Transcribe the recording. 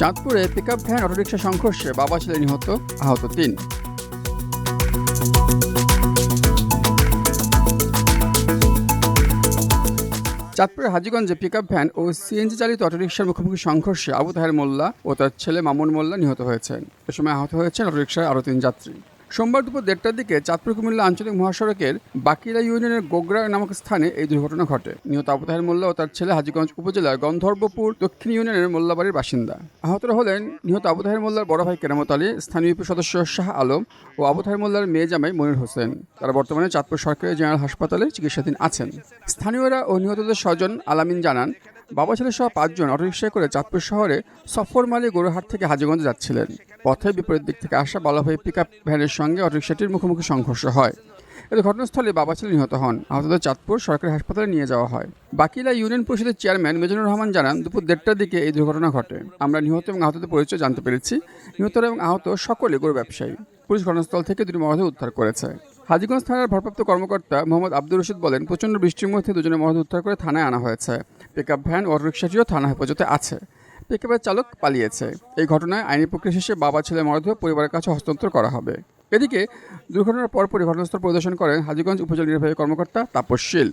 চাঁদপুরে pickup van autorickshaw সংঘর্ষে বাবা ছেলে নিহত, আহত তিন। চাঁদপুরের হাজিগঞ্জে পিকআপ ভ্যান ও সিএনজি চালিত অটোরিকশার মুখোমুখি সংঘর্ষে আবু তাহের মোল্লা ও তার ছেলে মামুন মোল্লা নিহত হয়েছেন। এ সময় আহত হয়েছেন অটোরিকশার আরও তিন যাত্রী। সোমবার দুপুর দেড়টার দিকে চাঁদপুর কুমিল্লা আঞ্চলিক মহাসড়কের বাকিরা ইউনিয়নের গোগরা নামক স্থানে এই দুর্ঘটনা ঘটে। নিহত আবু তাহের মোল্লা ও তার ছেলে হাজীগঞ্জ উপজেলার গন্ধর্বপুর দক্ষিণ ইউনিয়নের মোল্লাবাড়ির বাসিন্দা। আহতরা হলেন নিহত আবু তাহের মোল্লার বড় ভাই কেরামত আলী, স্থানীয় ইউপি সদস্য শাহ আলম ও আবু তাহের মোল্লার মেয়ে জামাই মনির হোসেন। তারা বর্তমানে চাঁদপুর সরকারি জেনারেল হাসপাতালে চিকিৎসাধীন আছেন। স্থানীয়রা ও নিহতদের স্বজন আলামিন জানান বাবা ছেলে সহ পাঁচজন অটোরিকশায় করে চাঁদপুর শহরে সফর মালি গরুহাট থেকে হাজিগঞ্জ যাচ্ছিলেন। পথে বিপরীত দিক থেকে আসা বালাভাই পিক আপ ভ্যানের সঙ্গে অটোরিকশাটির মুখোমুখি সংঘর্ষ হয়। এতে ঘটনাস্থলে বাবা ছেলে নিহত হন। আহতদের চাঁদপুর সরকারি হাসপাতালে নিয়ে যাওয়া হয়। বাকিলা ইউনিয়ন পরিষদের চেয়ারম্যান মেজনুর রহমান জানান, দুপুর দেড়টার দিকে এই দুর্ঘটনা ঘটে। আমরা নিহত এবং আহতদের পরিচয় জানতে পেরেছি। নিহতরা এবং আহত সকলে গরু ব্যবসায়ী। পুলিশ ঘটনাস্থল থেকে দুটি মরদেহ উদ্ধার করেছে। হাজীগঞ্জ থানার ভারপ্রাপ্ত কর্মকর্তা মোহাম্মদ আব্দুর রশিদ বলেন, প্রচণ্ড বৃষ্টির মধ্যে দুজনের মরদেহ উদ্ধার করে থানায় আনা হয়েছে। পিকআপ ভ্যান ও রিক্সাটিও থানা হেফাজতে আছে। পিকআপের চালক পালিয়েছে। এই ঘটনায় আইনি প্রক্রিয়া শেষে বাবা ছেলে মরদেহ পরিবারের কাছে হস্তান্তর করা হবে। এদিকে দুর্ঘটনার পরপরই ঘটনাস্থল পরিদর্শন করেন হাজিগঞ্জ উপজেলা নির্বাহী কর্মকর্তা তাপস শীল।